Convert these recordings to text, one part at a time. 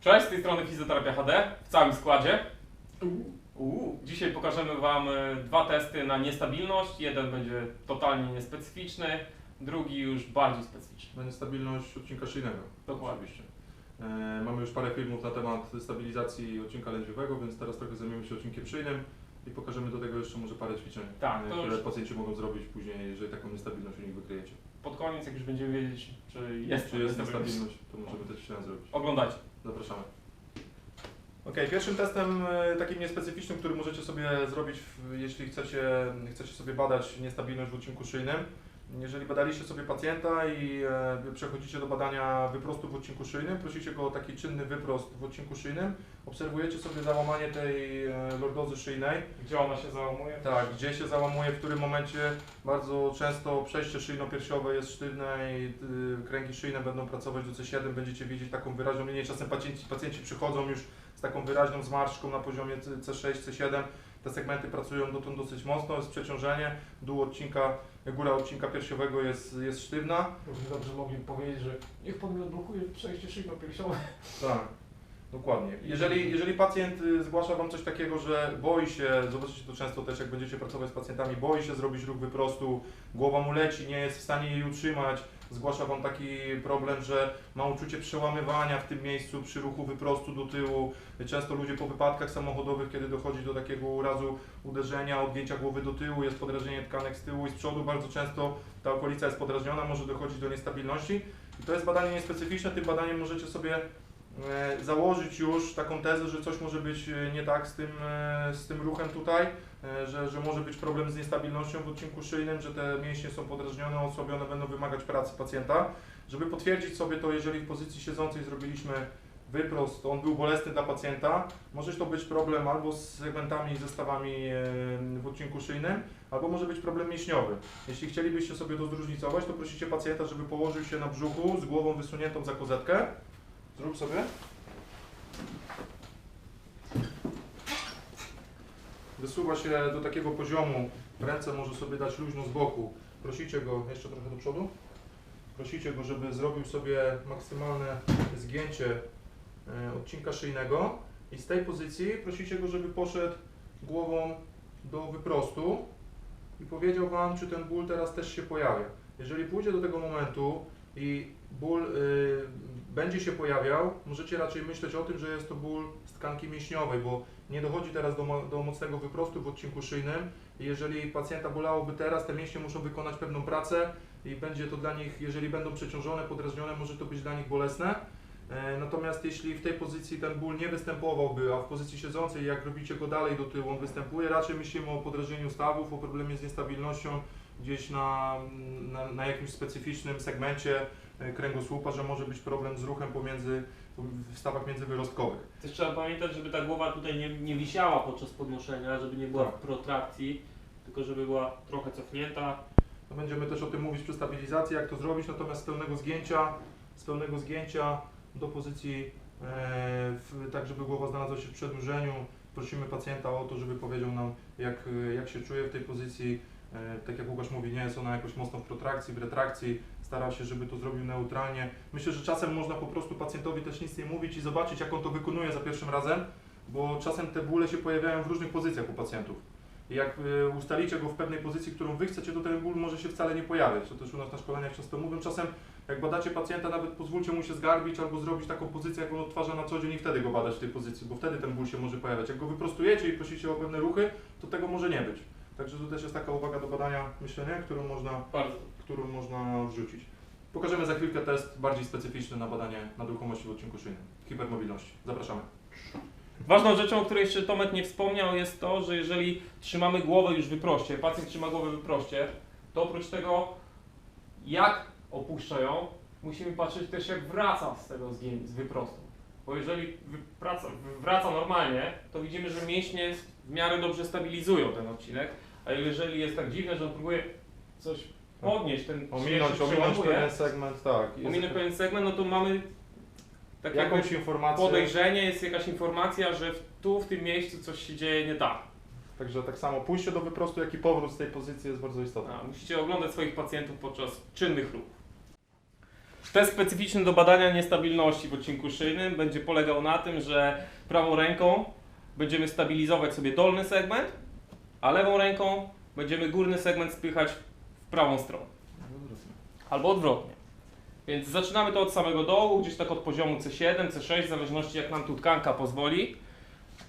Cześć, z tej strony Fizjoterapia HD w całym składzie. Uuu. Dzisiaj pokażemy Wam e, dwa testy na niestabilność. Jeden będzie totalnie niespecyficzny, drugi już bardziej specyficzny. Na niestabilność odcinka szyjnego. Dokładnie. Oczywiście. E, mamy już parę filmów na temat stabilizacji odcinka lędźwiowego, więc teraz trochę zajmiemy się odcinkiem szyjnym i pokażemy do tego jeszcze może parę ćwiczeń, Tak, e, które już- pacjenci mogą zrobić później, jeżeli taką niestabilność u nich wykryjecie. Pod koniec, jak już będziemy wiedzieć, czy jest, Czy jest niestabilność, to możemy te ćwiczenia zrobić. Oglądajcie. Zapraszamy. Ok, pierwszym testem e, takim niespecyficznym, który możecie sobie zrobić, jeśli chcecie, chcecie sobie badać niestabilność w odcinku szyjnym. Jeżeli badaliście sobie pacjenta i e, przechodzicie do badania wyprostu w odcinku szyjnym, prosicie go o taki czynny wyprost w odcinku szyjnym, obserwujecie sobie załamanie tej e, lordozy szyjnej, Gdzie ona się załamuje? tak, gdzie się załamuje, w którym momencie bardzo często przejście szyjno-piersiowe jest sztywne i y, kręgi szyjne będą pracować do C7, będziecie widzieć taką wyraźną linię. Czasem pacjenci, pacjenci przychodzą już z taką wyraźną zmarszczką na poziomie C- C6, C7. Te segmenty pracują dotąd dosyć mocno, jest przeciążenie, dół odcinka, góra odcinka piersiowego jest, jest sztywna. Równie dobrze mogli powiedzieć, że niech pan mi odblokuje przejście szyjno-piersiowe. Tak, dokładnie. Jeżeli, jeżeli pacjent y, zgłasza Wam coś takiego, że boi się, zobaczycie to często też jak będziecie pracować z pacjentami, boi się zrobić ruch wyprostu, głowa mu leci, nie jest w stanie jej utrzymać, zgłasza Wam taki problem, że ma uczucie przełamywania w tym miejscu przy ruchu wyprostu do tyłu. Często ludzie po wypadkach samochodowych, kiedy dochodzi do takiego urazu uderzenia, odgięcia głowy do tyłu, jest podrażnienie tkanek z tyłu i z przodu, bardzo często ta okolica jest podrażniona, może dochodzić do niestabilności. I to jest badanie niespecyficzne, tym badaniem możecie sobie e, założyć już taką tezę, że coś może być e, nie tak z tym, e, z tym ruchem tutaj, że, że może być problem z niestabilnością w odcinku szyjnym, że te mięśnie są podrażnione, osłabione, będą wymagać pracy pacjenta. Żeby potwierdzić sobie to, jeżeli w pozycji siedzącej zrobiliśmy wyprost, on był bolesny dla pacjenta, może to być problem albo z segmentami i zestawami e, w odcinku szyjnym, albo może być problem mięśniowy. Jeśli chcielibyście sobie to zróżnicować, to prosicie pacjenta, żeby położył się na brzuchu z głową wysuniętą za kozetkę. Zrób sobie. Wysuwa się do takiego poziomu, ręce może sobie dać luźno z boku. Prosicie go, jeszcze trochę do przodu. Prosicie go, żeby zrobił sobie maksymalne zgięcie e, odcinka szyjnego i z tej pozycji prosicie go, żeby poszedł głową do wyprostu i powiedział Wam, czy ten ból teraz też się pojawia. Jeżeli pójdzie do tego momentu i ból y, będzie się pojawiał, możecie raczej myśleć o tym, że jest to ból z tkanki mięśniowej, bo nie dochodzi teraz do, do mocnego wyprostu w odcinku szyjnym. Jeżeli pacjenta bolałoby teraz, te mięśnie muszą wykonać pewną pracę i będzie to dla nich, jeżeli będą przeciążone, podrażnione, może to być dla nich bolesne. E, Natomiast jeśli w tej pozycji ten ból nie występowałby, a w pozycji siedzącej, jak robicie go dalej do tyłu, on występuje, raczej myślimy o podrażnieniu stawów, o problemie z niestabilnością gdzieś na, na, na jakimś specyficznym segmencie e, kręgosłupa, że może być problem z ruchem pomiędzy, w stawach międzywyrostkowych. Też trzeba pamiętać, żeby ta głowa tutaj nie, nie wisiała podczas podnoszenia, żeby nie była Tak. w protrakcji, tylko żeby była trochę cofnięta. No będziemy też o tym mówić przy stabilizacji, jak to zrobić, natomiast z pełnego zgięcia, z pełnego zgięcia do pozycji, e, w, tak żeby głowa znalazła się w przedłużeniu, prosimy pacjenta o to, żeby powiedział nam, jak, jak się czuje w tej pozycji. E, tak jak Łukasz mówi, nie jest ona jakoś mocno w protrakcji, w retrakcji, stara się, żeby to zrobił neutralnie. Myślę, że czasem można po prostu pacjentowi też nic nie mówić i zobaczyć, jak on to wykonuje za pierwszym razem, bo czasem te bóle się pojawiają w różnych pozycjach u pacjentów. I jak y, ustalicie go w pewnej pozycji, którą wy chcecie, to ten ból może się wcale nie pojawiać. To też u nas na szkoleniach często mówią. Czasem jak badacie pacjenta, nawet pozwólcie mu się zgarbić albo zrobić taką pozycję, jak on odtwarza na co dzień i wtedy go badać w tej pozycji, bo wtedy ten ból się może pojawiać. Jak go wyprostujecie i prosicie o pewne ruchy, to tego może nie być. Także to też jest taka uwaga do badania myślenia, którą można, Bardzo. Którą można wrzucić. Pokażemy za chwilkę test bardziej specyficzny na badanie nadruchomości w odcinku szyjnym, hipermobilności. Zapraszamy. Ważną rzeczą, o której jeszcze Tomek nie wspomniał, jest to, że jeżeli trzymamy głowę już wyproście, pacjent trzyma głowę wyproście, to oprócz tego, jak opuszcza ją, musimy patrzeć też, jak wraca z tego z wyprostu. Bo jeżeli wraca, wraca normalnie, to widzimy, że mięśnie w miarę dobrze stabilizują ten odcinek, a jeżeli jest tak dziwne, że on próbuje coś podnieść, ten Ominąć, się ominąć przełamuje, pewien segment, tak. Jest pewien segment, no to mamy tak jakby jakąś informację. podejrzenie, jest jakaś informacja, że w, tu w tym miejscu coś się dzieje nie tak. Także tak samo pójście do wyprostu, jak i powrót z tej pozycji jest bardzo istotny. A, musicie oglądać swoich pacjentów podczas czynnych ruchów. Test specyficzny do badania niestabilności w odcinku szyjnym będzie polegał na tym, że prawą ręką będziemy stabilizować sobie dolny segment, a lewą ręką będziemy górny segment spychać prawą stronę. Albo odwrotnie. Więc zaczynamy to od samego dołu, gdzieś tak od poziomu C7, C6, w zależności jak nam tu tkanka pozwoli.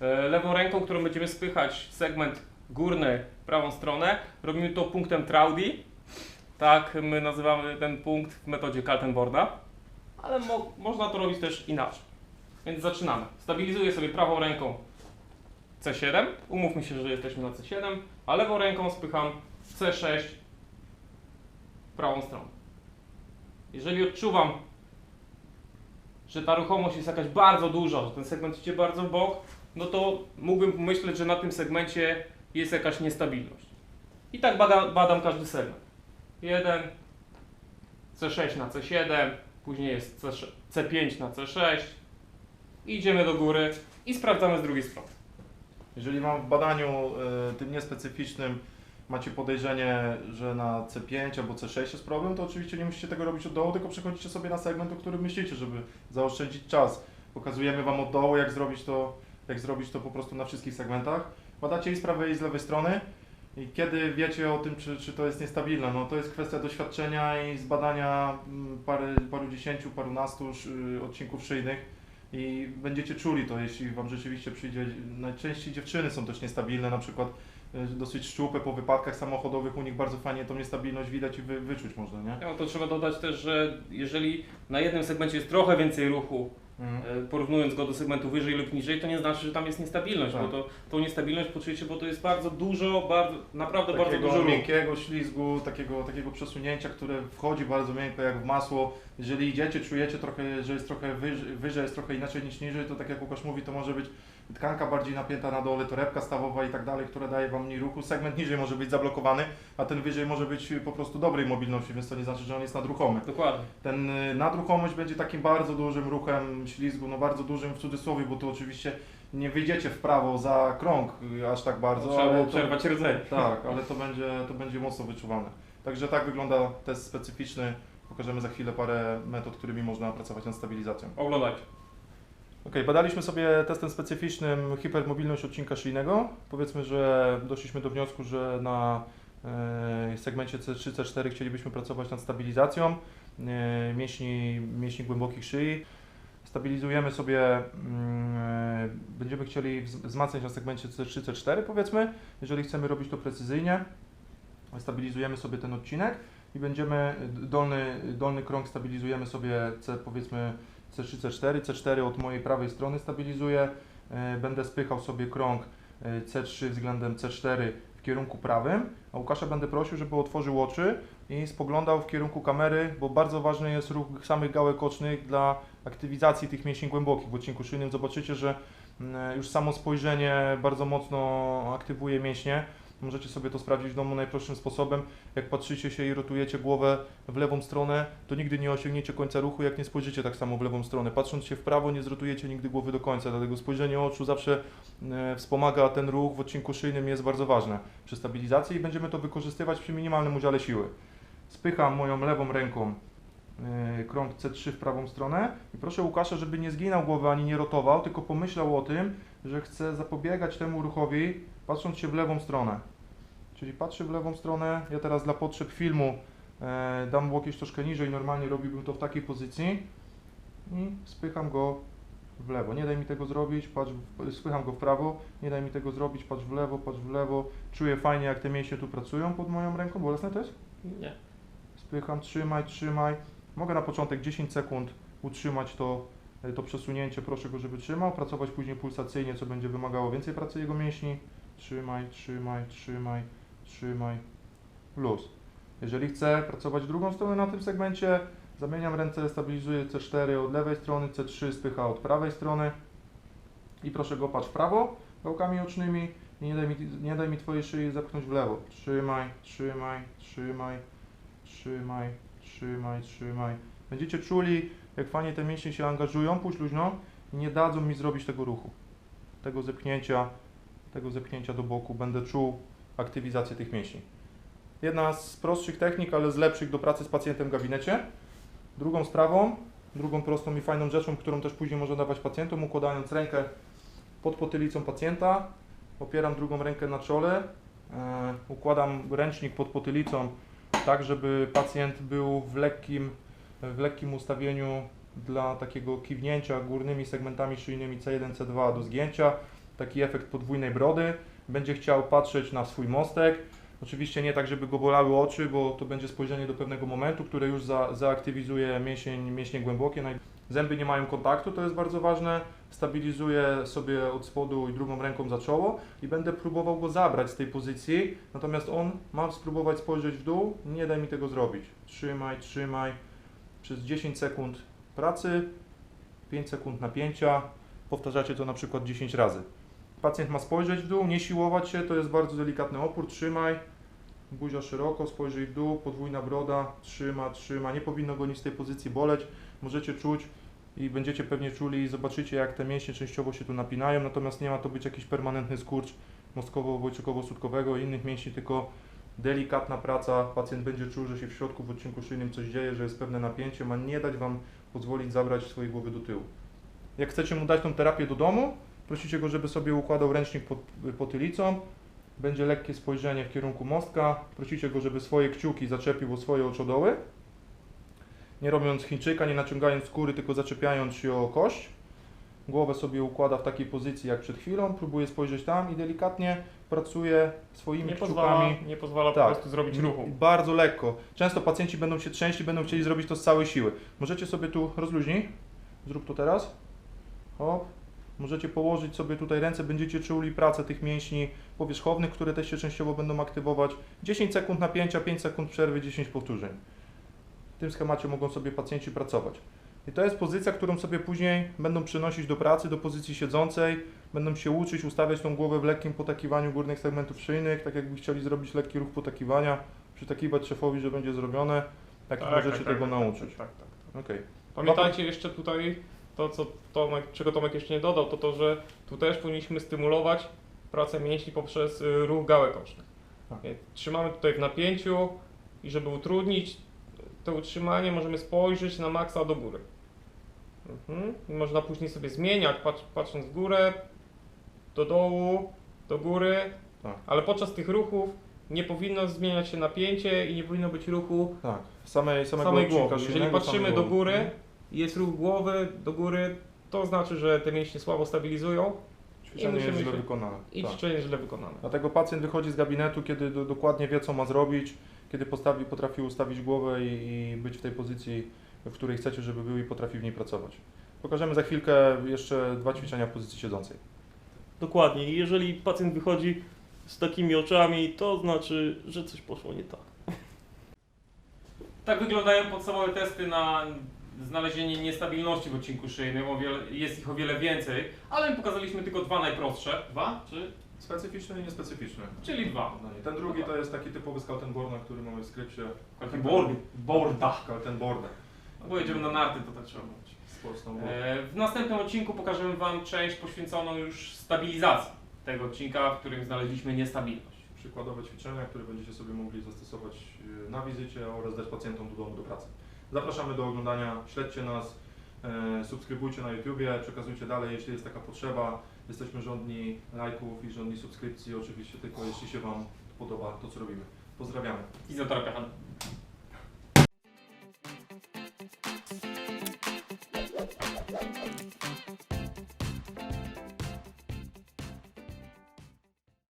E, Lewą ręką, którą będziemy spychać segment górny prawą stronę, robimy to punktem Traudy. Tak my nazywamy ten punkt w metodzie Kaltenborda, ale mo można to robić też inaczej. Więc zaczynamy. Stabilizuję sobie prawą ręką C7, umówmy się, że jesteśmy na C7, a lewą ręką spycham C6 w prawą stronę. Jeżeli odczuwam, że ta ruchomość jest jakaś bardzo duża, że ten segment idzie bardzo w bok, no to mógłbym myśleć, że na tym segmencie jest jakaś niestabilność. I tak bada, badam każdy segment. 1, C6 na C7, później jest C6, C5 na C6. Idziemy do góry i sprawdzamy z drugiej strony. Jeżeli mam w badaniu y, tym niespecyficznym macie podejrzenie, że na C5 albo C6 jest problem, to oczywiście nie musicie tego robić od dołu, tylko przechodzicie sobie na segment, o którym myślicie, żeby zaoszczędzić czas. Pokazujemy Wam od dołu, jak zrobić to, jak zrobić to po prostu na wszystkich segmentach. Badacie i z prawej i z lewej strony. I kiedy wiecie o tym, czy, czy to jest niestabilne, no to jest kwestia doświadczenia i zbadania mm, pary, paru dziesięciu, parunastu szy- odcinków szyjnych i będziecie czuli to, jeśli Wam rzeczywiście przyjdzie. Najczęściej dziewczyny są też niestabilne, na przykład y, dosyć szczupłe po wypadkach samochodowych, u nich bardzo fajnie tą niestabilność widać i wy, wyczuć można, nie? No to trzeba dodać też, że jeżeli na jednym segmencie jest trochę więcej ruchu, Mhm. e, porównując go do segmentu wyżej lub niżej, to nie znaczy, że tam jest niestabilność, Tak. bo to, tą niestabilność poczujecie, bo to jest bardzo dużo, bardzo, naprawdę bardzo Takiego dużo ruchu. miękkiego ślizgu, takiego, takiego przesunięcia, które wchodzi bardzo miękko jak w masło. Jeżeli idziecie, czujecie trochę, że jest trochę wyżej, wyżej jest trochę inaczej niż niżej, to tak jak Łukasz mówi, to może być tkanka bardziej napięta na dole, torebka stawowa i tak dalej, która daje Wam mniej ruchu. Segment niżej może być zablokowany, a ten wyżej może być po prostu dobrej mobilności, więc to nie znaczy, że on jest nadruchomy. Dokładnie. Ten y, nadruchomość będzie takim bardzo dużym ruchem ślizgu, no bardzo dużym w cudzysłowie, bo tu oczywiście nie wyjdziecie w prawo za krąg y, aż tak bardzo, Trzeba było przerwać rdzenie. tak, ale to będzie, to będzie mocno wyczuwane. Także tak wygląda test specyficzny. Pokażemy za chwilę parę metod, którymi można pracować nad stabilizacją. Oglądajcie. Ok, badaliśmy sobie testem specyficznym hipermobilność odcinka szyjnego. Powiedzmy, że doszliśmy do wniosku, że na e, segmencie C3, C4 chcielibyśmy pracować nad stabilizacją e, mięśni, mięśni głębokich szyi. Stabilizujemy sobie, mm, będziemy chcieli wz- wzmacniać na segmencie C3, C4 powiedzmy, jeżeli chcemy robić to precyzyjnie. Stabilizujemy sobie ten odcinek i będziemy dolny, dolny krąg stabilizujemy sobie C, powiedzmy C3, C4, C4 od mojej prawej strony stabilizuję, e, będę spychał sobie krąg e, C3 względem C4 w kierunku prawym, a Łukasza będę prosił, żeby otworzył oczy i spoglądał w kierunku kamery, bo bardzo ważny jest ruch samych gałek ocznych dla aktywizacji tych mięśni głębokich w odcinku szyjnym. Zobaczycie, że mm, już samo spojrzenie bardzo mocno aktywuje mięśnie. Możecie sobie to sprawdzić w domu najprostszym sposobem. Jak patrzycie się i rotujecie głowę w lewą stronę, to nigdy nie osiągniecie końca ruchu, jak nie spojrzycie tak samo w lewą stronę. Patrząc się w prawo, nie zrotujecie nigdy głowy do końca, dlatego spojrzenie oczu zawsze e, wspomaga ten ruch w odcinku szyjnym jest bardzo ważne przy stabilizacji i będziemy to wykorzystywać przy minimalnym udziale siły. Spycham moją lewą ręką e, krąg C3 w prawą stronę i proszę Łukasza, żeby nie zginął głowy ani nie rotował, tylko pomyślał o tym, że chce zapobiegać temu ruchowi, patrząc się w lewą stronę. Czyli patrzy w lewą stronę, ja teraz dla potrzeb filmu e, dam łokieć troszkę niżej, normalnie robiłbym to w takiej pozycji i spycham go w lewo. Nie daj mi tego zrobić, patrz, w- spycham go w prawo, nie daj mi tego zrobić, patrz w lewo, patrz w lewo. Czuję fajnie jak te mięśnie tu pracują pod moją ręką, bolesne to jest? Nie. Spycham, trzymaj, trzymaj. Mogę na początek 10 sekund utrzymać to, e, to przesunięcie, proszę go, żeby trzymał, pracować później pulsacyjnie, co będzie wymagało więcej pracy jego mięśni. Trzymaj, trzymaj, trzymaj, trzymaj, luz. Jeżeli chcę pracować drugą stronę na tym segmencie, zamieniam ręce, stabilizuję C4 od lewej strony, C3 spycha od prawej strony i proszę go patrz w prawo gałkami ocznymi i nie daj mi, nie daj mi Twojej szyi zepchnąć w lewo. Trzymaj, trzymaj, trzymaj, trzymaj, trzymaj, trzymaj. Będziecie czuli, jak fajnie te mięśnie się angażują, pójdź luźno i nie dadzą mi zrobić tego ruchu, tego zepchnięcia tego zepchnięcia do boku, będę czuł aktywizację tych mięśni. Jedna z prostszych technik, ale z lepszych do pracy z pacjentem w gabinecie. Drugą sprawą, drugą prostą i fajną rzeczą, którą też później można dawać pacjentom, układając rękę pod potylicą pacjenta, opieram drugą rękę na czole, e, układam ręcznik pod potylicą, tak żeby pacjent był w lekkim, w lekkim ustawieniu dla takiego kiwnięcia górnymi segmentami szyjnymi C1, C2 do zgięcia, taki efekt podwójnej brody. Będzie chciał patrzeć na swój mostek. Oczywiście nie tak, żeby go bolały oczy, bo to będzie spojrzenie do pewnego momentu, które już za, zaaktywizuje mięsień, mięśnie głębokie. Zęby nie mają kontaktu, to jest bardzo ważne. Stabilizuję sobie od spodu i drugą ręką za czoło i będę próbował go zabrać z tej pozycji. Natomiast on ma spróbować spojrzeć w dół, nie daj mi tego zrobić. Trzymaj, trzymaj. Przez 10 sekund pracy, 5 sekund napięcia. Powtarzacie to na przykład 10 razy. Pacjent ma spojrzeć w dół, nie siłować się, to jest bardzo delikatny opór. Trzymaj, buzia szeroko, spojrzyj w dół, podwójna broda, trzyma, trzyma. Nie powinno go nic z tej pozycji boleć. Możecie czuć i będziecie pewnie czuli i zobaczycie, jak te mięśnie częściowo się tu napinają. Natomiast nie ma to być jakiś permanentny skurcz mostkowo-obojczykowo-sutkowego i innych mięśni, tylko delikatna praca. Pacjent będzie czuł, że się w środku w odcinku szyjnym coś dzieje, że jest pewne napięcie. Ma nie dać Wam pozwolić zabrać swojej głowy do tyłu. Jak chcecie mu dać tą terapię do domu, prosicie go, żeby sobie układał ręcznik pod potylicą. Będzie lekkie spojrzenie w kierunku mostka. Prosicie go, żeby swoje kciuki zaczepił o swoje oczodoły. Nie robiąc Chińczyka, nie naciągając skóry, tylko zaczepiając się o kość. Głowę sobie układa w takiej pozycji jak przed chwilą. Próbuje spojrzeć tam i delikatnie pracuje swoimi Nie kciukami. pozwala, nie pozwala Tak. po prostu zrobić ruchu. Bardzo lekko. Często pacjenci będą się trzęść i będą chcieli zrobić to z całej siły. Możecie sobie tu rozluźnij. Zrób to teraz. Hop. Możecie położyć sobie tutaj ręce, będziecie czuli pracę tych mięśni powierzchownych, które też się częściowo będą aktywować. 10 sekund napięcia, 5 sekund przerwy, 10 powtórzeń. W tym schemacie mogą sobie pacjenci pracować. I to jest pozycja, którą sobie później będą przenosić do pracy, do pozycji siedzącej. Będą się uczyć ustawiać tą głowę w lekkim potakiwaniu górnych segmentów szyjnych, tak jakby chcieli zrobić lekki ruch potakiwania, przytakiwać szefowi, że będzie zrobione. Tak, możecie tego nauczyć. Tak, tak, tak. Okej. Pamiętajcie jeszcze tutaj to, co Tomek, czego Tomek jeszcze nie dodał, to to, że tu też powinniśmy stymulować pracę mięśni poprzez y, ruch gałek ocznych. Tak. Trzymamy tutaj w napięciu i żeby utrudnić to utrzymanie, możemy spojrzeć na maksa do góry. Mhm. Można później sobie zmieniać, patrz, patrząc w górę, do dołu, do góry, Tak. ale podczas tych ruchów nie powinno zmieniać się napięcie i nie powinno być ruchu Tak. Samej, samego samej głowy. Jeżeli patrzymy do głowy. góry i jest ruch głowy do góry, to znaczy, że te mięśnie słabo stabilizują Ćwiczenie I jest źle wykonane. i Tak. ćwiczenie źle wykonane. Dlatego pacjent wychodzi z gabinetu, kiedy do, dokładnie wie, co ma zrobić, kiedy postawi, potrafi ustawić głowę i, i być w tej pozycji, w której chcecie, żeby był i potrafi w niej pracować. Pokażemy za chwilkę jeszcze dwa ćwiczenia w pozycji siedzącej. Dokładnie. I jeżeli pacjent wychodzi z takimi oczami, to znaczy, że coś poszło nie tak. Tak wyglądają podstawowe testy na znalezienie niestabilności w odcinku szyjnym. Jest ich o wiele więcej, ale my pokazaliśmy tylko dwa najprostsze. Dwa? Czy? Specyficzny i niespecyficzny. Czyli dwa. No nie. Ten drugi to jest taki typowy Skaltenborna, który mamy w skrypcie. Taki board, boarda. Skaltenborda. No bo jedziemy na narty, to tak trzeba mówić. E, W następnym odcinku pokażemy Wam część poświęconą już stabilizacji tego odcinka, w którym znaleźliśmy niestabilność. przykładowe ćwiczenia, które będziecie sobie mogli zastosować y, na wizycie oraz dać pacjentom do domu do pracy. Zapraszamy do oglądania, śledźcie nas, e, subskrybujcie na YouTubie, przekazujcie dalej, jeśli jest taka potrzeba. Jesteśmy żądni lajków i żądni subskrypcji, oczywiście tylko jeśli się Wam podoba to, co robimy. Pozdrawiamy. Fizjoterapia.